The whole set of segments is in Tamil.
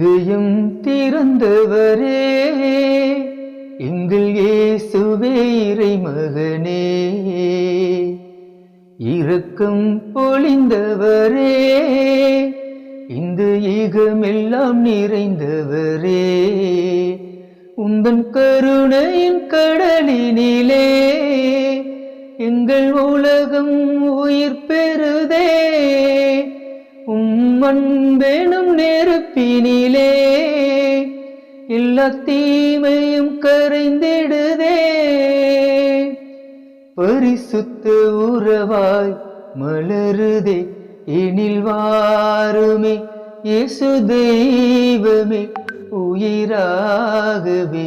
இதயம் திறந்தவரே எங்கள் இயேசுவே இறை மகனே இரக்கம் பொழிந்தவரே இந்த ஈகமெல்லாம் நிறைந்தவரே. உந்தன் கருணையின் கடலினிலே எங்கள் உலகம் உயிர் பெறுதே. அன்பெனும் நெருப்பினிலே எல்லா தீமையும் கரைந்திடுதே. பரிசுத்த உறவாய் மலருதே எனில் வாருமே. இயேசு தெய்வமே உயிராகவே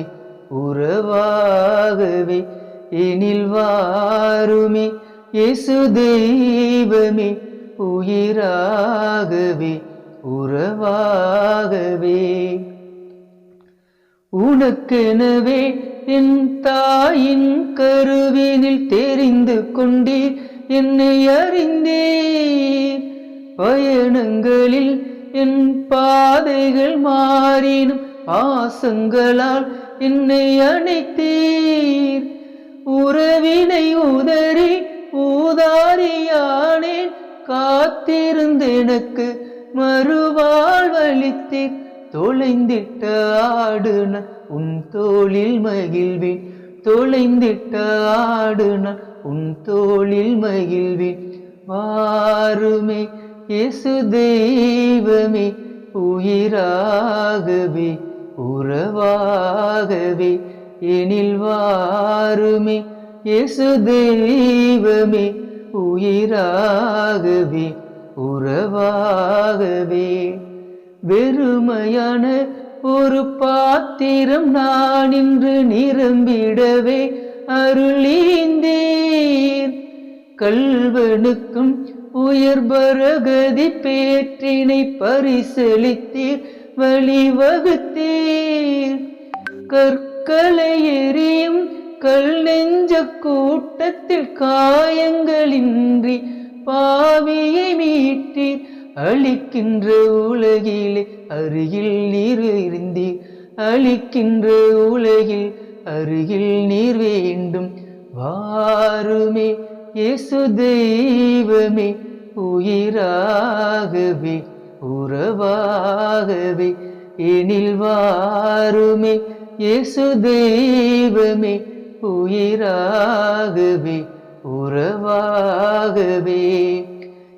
உறவாகவே எனில் வாருமே. இயேசு தெய்வமே உயிராகவே உறவாகவே. உனக்கெனவே என் தாயின் கருவினில் தெரிந்து கொண்டீர் என்னை அறிந்தீர். பயணங்களில் என் பாதைகள் மாறினும் பாசங்களால் என்னை அணைத்தீர். உறவினை உதறி காத்திருந்து எனக்கு மறுவாழ்வளித்தீர் தொலைந்திட்ட ஆடுன உன் தோளில் மகிழ்வேன். தொலைந்திட்ட ஆடுன உன் தோளில் மகிழ்வேன். வாருமே இயேசு தெய்வமே உயிராகவே உறவாகவே எனில் வாருமே இயேசு தெய்வமே. உயிராகவே உறவாகவே. வெறுமையான ஒரு பாத்திரம் நான் இன்று நிரம்பிடவே அருளீந்தீர். கல்வனுக்கும் உயர் பரகதி பேற்றினை பரிசளித்தீர் வழிவகுத்தீர். கற்களை எரியும் கல் நெஞ்ச கூட்டத்தில் காயங்களின்றி பாவியை மீட்டீர் அழிக்கின்ற உலகிலே அருகில் நீர் இருந்தீர். அழிக்கின்ற உலகில் அருகில் நீர் வேண்டும். வாருமே இயேசு தெய்வமே உயிராகவே உறவாகவே எனில் வாருமே இயேசு தெய்வமே உயிராகவே உறவாகவே.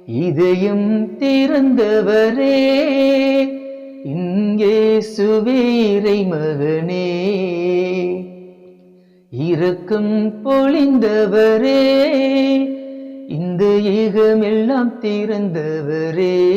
இதயம் திறந்தவரே இங்கே சுவீரை மகனே இரக்கம் பொழிந்தவரே இந்த ஈகமெல்லாம் திறந்தவரே.